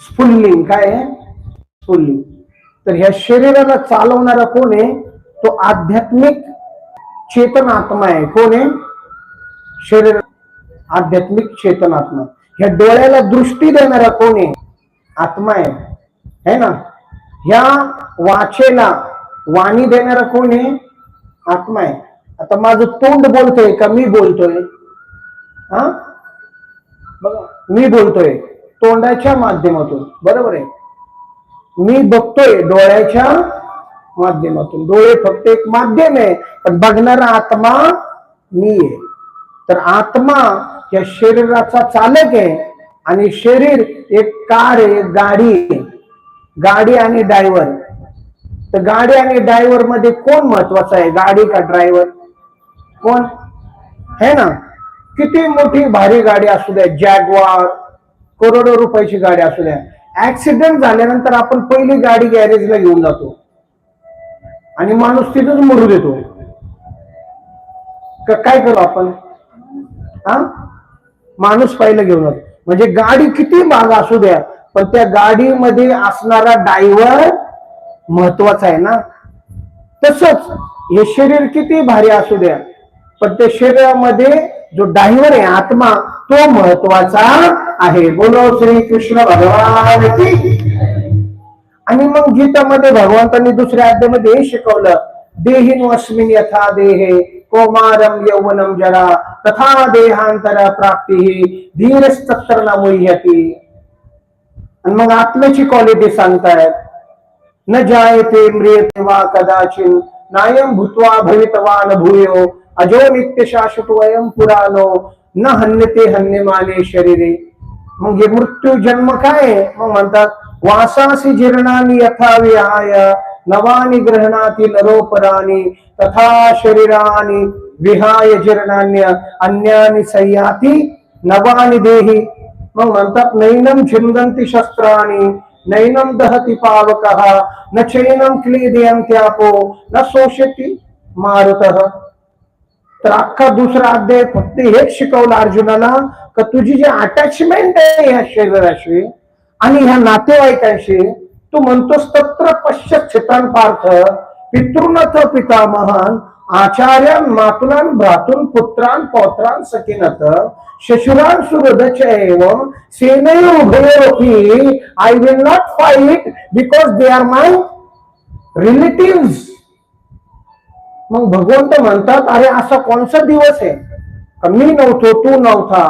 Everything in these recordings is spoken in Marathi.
स्फुल्लिंग काय आहे? स्फुल्लिंग. तर ह्या शरीराला चालवणारा कोण आहे? तो आध्यात्मिक चेतन आत्मा आहे. कोण आहे? शरीर आध्यात्मिक चेतन आत्मा. ह्या डोळ्याला दृष्टी देणारा कोण आहे? आत्मा आहे. है ना? ह्या वाचेला वाणी देणारा कोण आहे? आत्मा आहे. आता माझं तोंड बोलतोय का? मी बोलतोय. हा? बघा मी बोलतोय. तोंडाच्या माध्यमातून. बरोबर आहे? मी बघतोय डोळ्याच्या माध्यमातून. डोळे फक्त एक माध्यम आहे पण बघणारा आत्मा मी आहे तर आत्मा या शरीराचा चालक आहे आणि शरीर एक कार आहे गाडी आहे. गाडी आणि ड्रायव्हर. तर गाडी आणि ड्रायव्हरमध्ये कोण महत्त्वाचा आहे? गाडी का ड्रायव्हर? कोण? है ना? किती मोठी भारी गाडी असू द्या जॅगवार करोडो रुपयाची गाडी असू द्या. ऍक्सिडेंट झाल्यानंतर आपण पहिली गाडी गॅरेजला घेऊन जातो. आणि माणूस तिथंच मरू देतो. काय करू आपण? हा? माणूस पहिला घेऊन जातो. म्हणजे गाडी किती महाग असू द्या पण त्या गाडीमध्ये असणारा ड्रायव्हर महत्त्वाचा आहे ना. तसंच हे शरीर किती भारी असू द्या. पण त्या शरीरामध्ये जो ड्रायव्हर आहे आत्मा तो महत्त्वाचा आहे. बोलो श्री कृष्ण भगवान आणि मग गीतामध्ये भगवंतांनी दुसऱ्या अध्यामध्ये हे शिकवलं देहिन अस्मिन यथा देहे कौमारम यौवनम जरा तथा देहांतर प्राप्ती धीरस्तत्र न मुह्यती. आणि मग आत्म्याची क्वालिटी सांगतायत न जायते म्रियते वा कदाचित नायम भूत्वा भवितवान भूयो अजो नित्य शाश्वत वयम पुराणो न हन्यते हन्यमाने शरीरे। मग हे मृत्यू जन्म काय? मग म्हणतात वासासी जीर्णानी यथा विहाय नवानी ग्रहणाती नरोपराणी तथा शरीरानी विहाय जीर्णान्य अन्यानी सह्याती नवानी देही। मग म्हणतात नैनम छिंदंती शस्त्राणी नैनम दहती पावक न चैनम क्लेदयंत्यापो न शोषती मारुतः। तर अख्खा दुसरा अध्याय फक्त हेच शिकवलं अर्जुनाला का तुझी जी अटॅचमेंट आहे ह्या शरीराशी आणि ह्या नातेवाईकांशी तू म्हणतोस तत्र पश्चितान पार्थ पितृनथ पितामहान आचार्यान मातुलान भ्रातून पुत्रान पौत्रान सकिनत शशुरान सुहृदच एवं सेनय उभयोपी I will not fight because they are my relative मग भगवंत म्हणतात अरे असा कोणचा दिवस आहे? का मी नव्हतो तू नव्हता.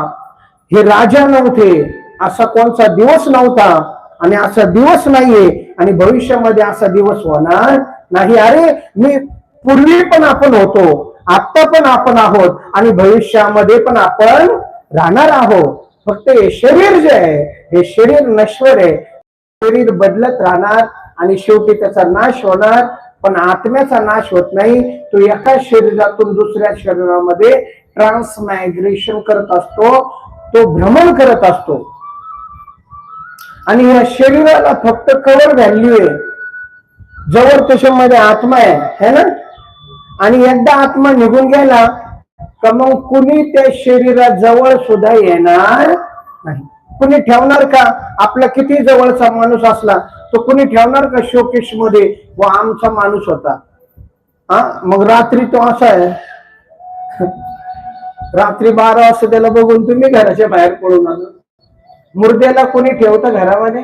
हे राजा नव्हते. असा कोणचा दिवस नव्हता. आणि असा दिवस नाहीये. आणि भविष्यामध्ये असा दिवस होणार नाही. अरे मी पूर्वी पण आपण होतो. आता पण आपण आहोत. आणि भविष्यामध्ये पण आपण राहणार आहोत. फक्त हे शरीर जे आहे हे शरीर नश्वर आहे. शरीर बदलत राहणार आणि शेवटी त्याचा नाश होणार. पण आत्म्याचा नाश होत नाही. तो एका शरीरातून दुसऱ्या शरीरामध्ये ट्रान्समायग्रेशन करत असतो. तो भ्रमण करत असतो. आणि या शरीराला फक्त कवर व्हॅल्यू आहे. जवळ त्याच्यामध्ये आत्मा आहे. है ना? आणि एकदा आत्मा निघून गेला तर मग कुणी त्या शरीराजवळ सुद्धा येणार नाही. कुणी ठेवणार का? आपला किती जवळचा माणूस असला तो कुणी ठेवणार का शोकेशमध्ये? व आमचा माणूस होता. हा? मग रात्री तो असा आहे. रात्री बारा वाजता त्याला बघून तुम्ही घराच्या बाहेर पडून आलो. मुर्द्याला कोणी ठेवतं घरामध्ये?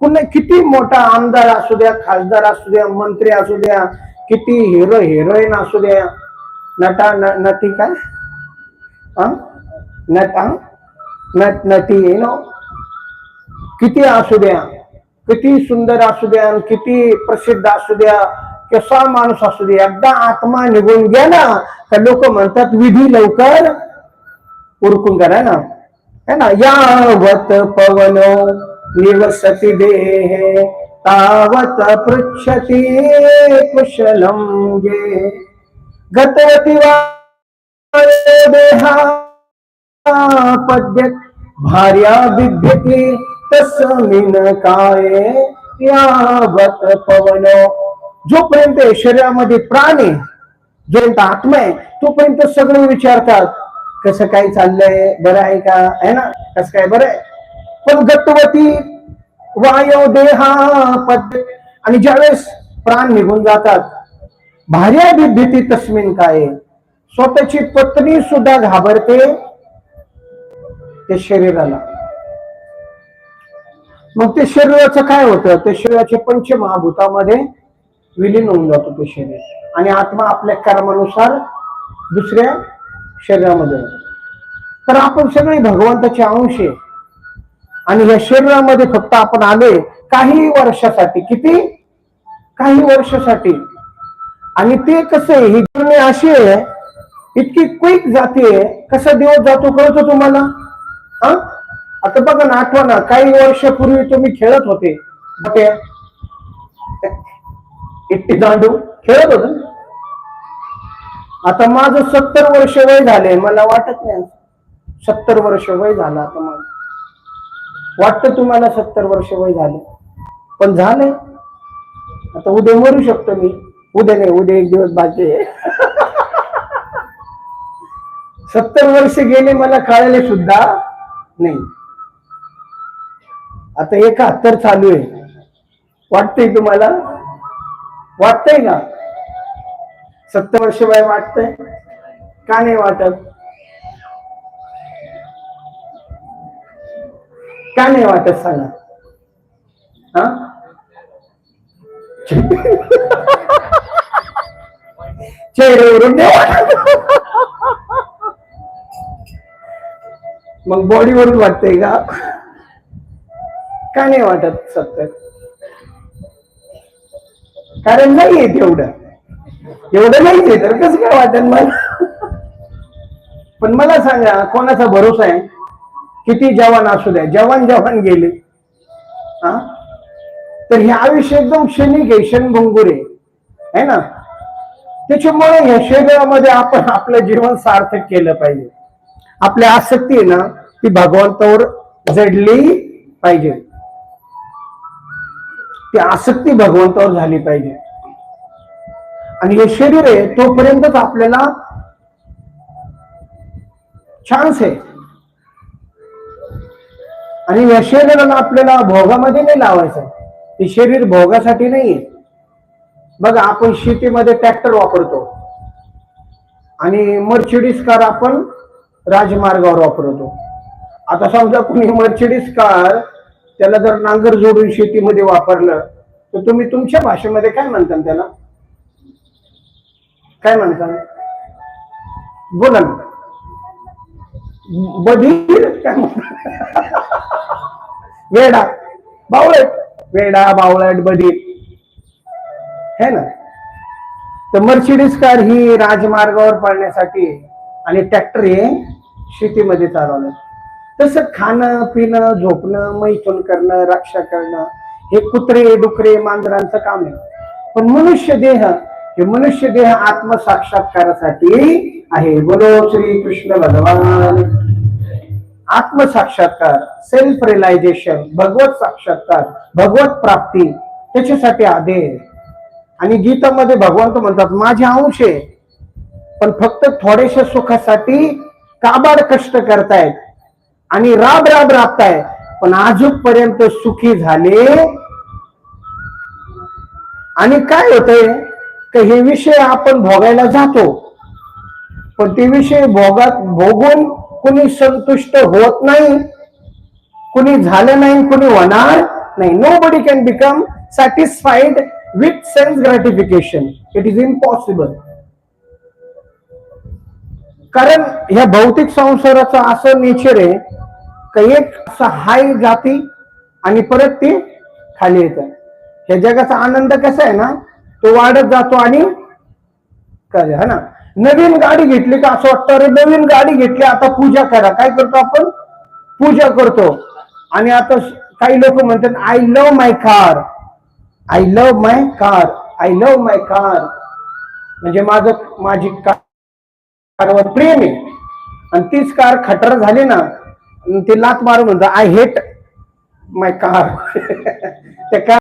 कुणी किती मोठा आमदार असू द्या खासदार असू द्या मंत्री असू द्या किती हिरो हिरोईन असू द्या. नटा नटी काय? हा? नटा? नट नटी नो किती असू द्या किती सुंदर असू द्या किती प्रसिद्ध असू द्या कसा माणूस असू द्या एकदा आत्मा निघून गेला तर लोक म्हणतात विधी लवकर उरकून करा ना. है ना? यावत पवन निवसती देह तावत पृच्छती कुशलम गे गतवती वा देहा पद्यत भार्या बिभ्यती तस्मिन काय? यावत पवन. जोपर्यंत शरीरामध्ये प्राण आहे जोपर्यंत आत्मा आहे तोपर्यंत सगळे विचारतात कसं काय चाललंय? बरं आहे का? आहे ना? कसं काय? बरं आहे. पण गतवती वायो देहा पद्य आणि ज्यावेळेस प्राण निघून जातात भार्या भीती तस्मिन काय? स्वतःची पत्नी सुद्धा घाबरते ते शरीराला. मग ते शरीराचं काय होतं? ते शरीराच्या पंचमहाभूतामध्ये विलीन होऊन जातो ते शरीर. आणि आत्मा आपल्या कर्मानुसार दुसऱ्या शरीरामध्ये तर आपण सगळे भगवंताचे अंश आहे. आणि या शरीरामध्ये फक्त आपण आले काही वर्षासाठी. किती? काही वर्षासाठी. आणि ते कसं आहे? ही जर्नी अशी आहे इतकी क्विक जाते कसा दिवस जातो कळतो तुम्हाला? हा? आता बघा ना आठवा ना काही वर्षापूर्वी तुम्ही खेळत होते. बटे इट्टी दांडू. खेळत होते? आता माझं सत्तर वर्ष वय झाले मला वाटत नाही सत्तर वर्ष वय झालं आता माझं. वाटतं तुम्हाला सत्तर वर्ष वय झाले. पण झालंय. आता उद्या मरू शकतो मी. उद्या नाही उद्या एक दिवस बाकी आहे. सत्तर वर्ष गेले मला कळले सुद्धा नाही. आता एकाहत्तर चालू आहे. वाटतंय तुम्हाला? वाटतंय का सत्तर वर्ष वय वाटतंय? का नाही वाटत? का नाही वाटत सांगा? हा? चेहऱ्यावरून नाही वाटत. मग बॉडीवरून वाटतंय का? का नाही वाटत सत्य कारण नाही येत एवढं. एवढं नाहीये तर कसं काय वाटत मला? पण मला सांगा कोणाचा भरोसा आहे? किती जवान असू द्या जवान जवान गेले. हा? तर हे आयुष्य एकदम क्षणिक आहे क्षणभंगूर आहे. है ना? त्याच्यामुळे ह्या शरीरामध्ये आपण आपलं जीवन सार्थक केलं पाहिजे. आपली आसक्ती आहे ना ती भगवंतावर जडली पाहिजे. ती आसक्ती भगवंतावर झाली पाहिजे. आणि हे शरीर आहे तोपर्यंतच आपल्याला चान्स आहे. आणि या शरीराला आपल्याला भोगामध्ये नाही लावायचं ते शरीर भोगासाठी नाहीये बघा आपण शेतीमध्ये ट्रॅक्टर वापरतो. आणि मर्सिडीज कार आपण राजमार्गावर वापरतो. आता समजा कुणी मर्चडीज कार त्याला जर नांगर जोडून शेतीमध्ये वापरलं तर तुम्ही तुमच्या भाषेमध्ये काय म्हणता त्याला? काय म्हणता? बोला ना. बधीर काय वेडा. बावळट. वेडा बावळट बधीर. है ना? तर मर्सिडीज कार ही राजमार्गावर पाळण्यासाठी आणि ट्रॅक्टर हे शेतीमध्ये चालवलं. तसं खाणं पिणं झोपणं मैथून करणं रक्षा करणं हे कुत्रे डुकरे मांजरांचं काम आहे. पण मनुष्य देह हे मनुष्य देह आत्मसाक्षात्कारासाठी आहे. बोलो श्री कृष्ण भगवान. आत्मसाक्षात्कार सेल्फ रिलायझेशन भगवत साक्षात्कार भगवत प्राप्ती त्याच्यासाठी आदेश. आणि गीतामध्ये भगवंत म्हणतात माझे अंश आहे. पण फक्त थोडेशा सुखासाठी काबाड कष्ट करतायत आणि राब राब राबताय पण आजूपर्यंत सुखी झाले. आणि काय होतंय? की हे विषय आपण भोगायला जातो. पण ते विषय भोगात भोगून कुणी संतुष्ट होत नाही कुणी झालं नाही कुणी होणार नाही. Nobody can become satisfied with sense gratification it is impossible कारण ह्या भौतिक संसाराचं असं नेचर आहे की एक असं हाय जाती आणि परत ते खाली येतं. ह्या जगाचा आनंद कसा आहे ना तो वाढत जातो आणि काय ना? नवीन गाडी घेतली का असं वाटतं अरे नवीन गाडी घेतली आता पूजा करा. काय करतो आपण? पूजा करतो. आणि आता काही लोक म्हणतात I love my car I love my car I love my car म्हणजे माझं माझी कारवर प्रेम आहे. आणि तीच कार खटर झाली ना ते ती लात मारून म्हणतो आय हेट माय कार त्या कार